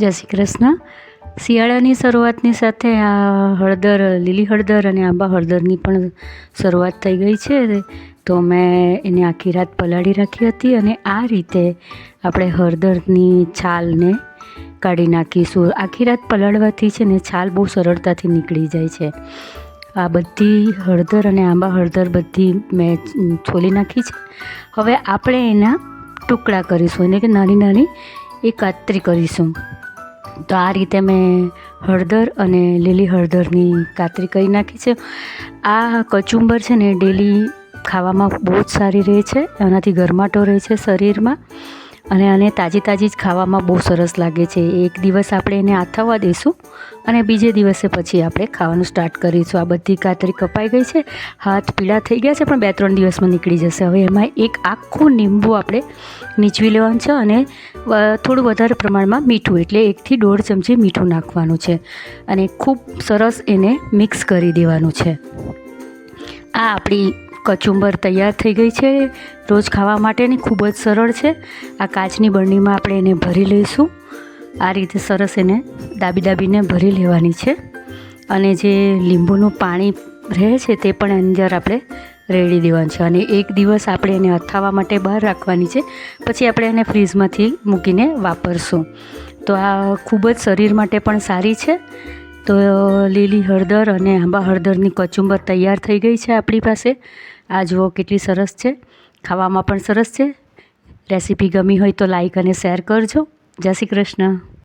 જય શ્રી કૃષ્ણ. શિયાળાની શરૂઆતની સાથે આ હળદર, લીલી હળદર અને આંબા હળદરની પણ શરૂઆત થઈ ગઈ છે. તો મેં એને આખી રાત પલાળી રાખી હતી અને આ રીતે આપણે હળદરની છાલને કાઢી નાખીશું. આખી રાત પલાળવાથી છે ને છાલ બહુ સરળતાથી નીકળી જાય છે. આ બધી હળદર અને આંબા હળદર બધી મેં છોલી નાખી છે. હવે આપણે એના ટુકડા કરીશું એટલે કે નાની નાની કાતરી કરીશું. તો આ રીતે મેં હળદર અને લીલી હળદરની કાતરી કરી નાખી છે. આ કચુંબર છે ને ડેલી ખાવામાં બહુ જ સારી રહે છે. એનાથી ગરમાટો રહે છે શરીરમાં. અને આને તાજી તાજી જ ખાવામાં બહુ સરસ લાગે છે. એક દિવસ આપણે એને આથવવા દઈશું અને બીજે દિવસે પછી આપણે ખાવાનું સ્ટાર્ટ કરીશું. આ બધી કાતરી કપાઈ ગઈ છે. હાથ પીળા થઈ ગયા છે, પણ બે ત્રણ દિવસમાં નીકળી જશે. હવે એમાં એક આખું લીંબુ આપણે નીચવી લેવાનું છે અને થોડું વધારે પ્રમાણમાં મીઠું, એટલે એકથી દોઢ ચમચી મીઠું નાખવાનું છે. અને ખૂબ સરસ એને મિક્સ કરી દેવાનું છે. આ આપણી કચુંબર તૈયાર થઈ ગઈ છે. રોજ ખાવા માટેની ખૂબ જ સરળ છે. આ કાચની બરણીમાં આપણે એને ભરી લઈશું. આ રીતે સરસ એને દાબી દાબીને ભરી લેવાની છે. અને જે લીંબુનું પાણી રહે છે તે પણ અંદર આપણે રેડી દેવાનું છે. અને એક દિવસ આપણે એને અથાવા માટે બહાર રાખવાની છે. પછી આપણે એને ફ્રીજમાંથી મૂકીને વાપરશું. તો આ ખૂબ જ શરીર માટે પણ સારી છે. તો લીલી હળદર અને આંબા હળદરની કચુંબર તૈયાર થઈ ગઈ છે આપણી પાસે. આ જુઓ કેટલી સરસ છે. ખાવામાં પણ સરસ છે. રેસીપી ગમી હોય તો લાઈક અને શેર કરજો. જય શ્રી કૃષ્ણ.